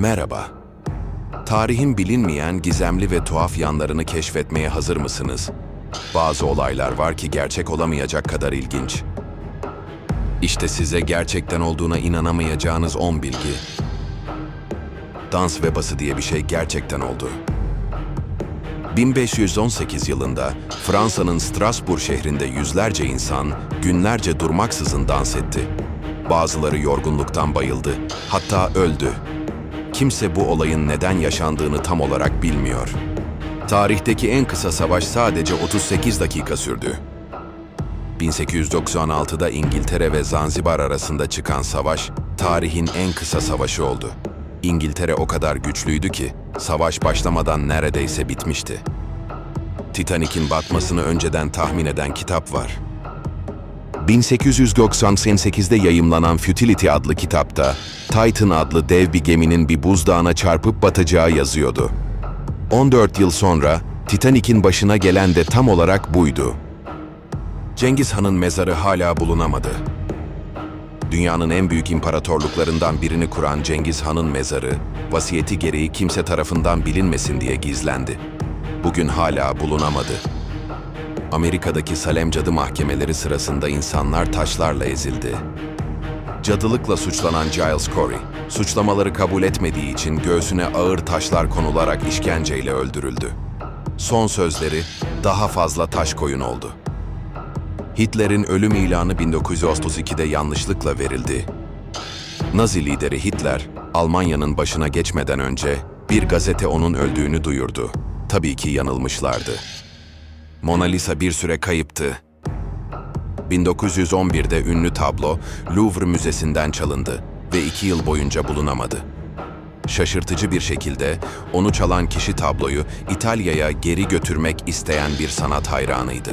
Merhaba. Tarihin bilinmeyen gizemli ve tuhaf yanlarını keşfetmeye hazır mısınız? Bazı olaylar var ki gerçek olamayacak kadar ilginç. İşte size gerçekten olduğuna inanamayacağınız 10 bilgi. Dans vebası diye bir şey gerçekten oldu. 1518 yılında Fransa'nın Strasbourg şehrinde yüzlerce insan günlerce durmaksızın dans etti. Bazıları yorgunluktan bayıldı, hatta öldü. Kimse bu olayın neden yaşandığını tam olarak bilmiyor. Tarihteki en kısa savaş sadece 38 dakika sürdü. 1896'da İngiltere ve Zanzibar arasında çıkan savaş, tarihin en kısa savaşı oldu. İngiltere o kadar güçlüydü ki, savaş başlamadan neredeyse bitmişti. Titanik'in batmasını önceden tahmin eden kitap var. 1898'de yayımlanan Futility adlı kitapta, Titan adlı dev bir geminin bir buzdağına çarpıp batacağı yazıyordu. 14 yıl sonra Titanik'in başına gelen de tam olarak buydu. Cengiz Han'ın mezarı hala bulunamadı. Dünyanın en büyük imparatorluklarından birini kuran Cengiz Han'ın mezarı, vasiyeti gereği kimse tarafından bilinmesin diye gizlendi. Bugün hala bulunamadı. Amerika'daki Salem cadı mahkemeleri sırasında insanlar taşlarla ezildi. Cadılıkla suçlanan Giles Corey, suçlamaları kabul etmediği için göğsüne ağır taşlar konularak işkenceyle öldürüldü. Son sözleri daha fazla taş koyun oldu. Hitler'in ölüm ilanı 1932'de yanlışlıkla verildi. Nazi lideri Hitler, Almanya'nın başına geçmeden önce bir gazete onun öldüğünü duyurdu. Tabii ki yanılmışlardı. Mona Lisa bir süre kayıptı. 1911'de ünlü tablo Louvre Müzesi'nden çalındı ve iki yıl boyunca bulunamadı. Şaşırtıcı bir şekilde onu çalan kişi tabloyu İtalya'ya geri götürmek isteyen bir sanat hayranıydı.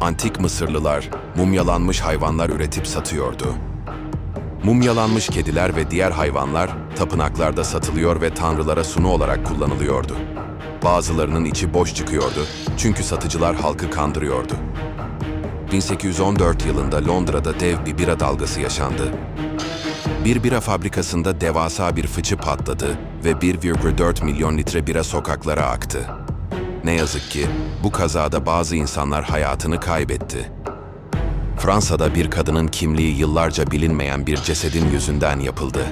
Antik Mısırlılar mumyalanmış hayvanlar üretip satıyordu. Mumyalanmış kediler ve diğer hayvanlar tapınaklarda satılıyor ve tanrılara sunu olarak kullanılıyordu. Bazılarının içi boş çıkıyordu çünkü satıcılar halkı kandırıyordu. 1814 yılında Londra'da dev bir bira dalgası yaşandı. Bir bira fabrikasında devasa bir fıçı patladı ve 1,4 milyon litre bira sokaklara aktı. Ne yazık ki bu kazada bazı insanlar hayatını kaybetti. Fransa'da bir kadının kimliği yıllarca bilinmeyen bir cesedin yüzünden yapıldı.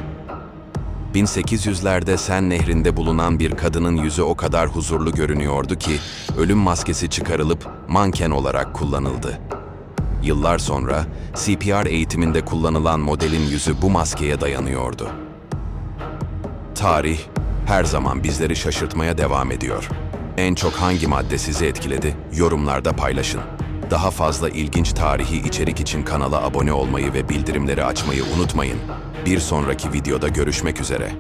1800'lerde Sen Nehri'nde bulunan bir kadının yüzü o kadar huzurlu görünüyordu ki ölüm maskesi çıkarılıp manken olarak kullanıldı. Yıllar sonra CPR eğitiminde kullanılan modelin yüzü bu maskeye dayanıyordu. Tarih her zaman bizleri şaşırtmaya devam ediyor. En çok hangi madde sizi etkiledi? Yorumlarda paylaşın. Daha fazla ilginç tarihi içerik için kanala abone olmayı ve bildirimleri açmayı unutmayın. Bir sonraki videoda görüşmek üzere.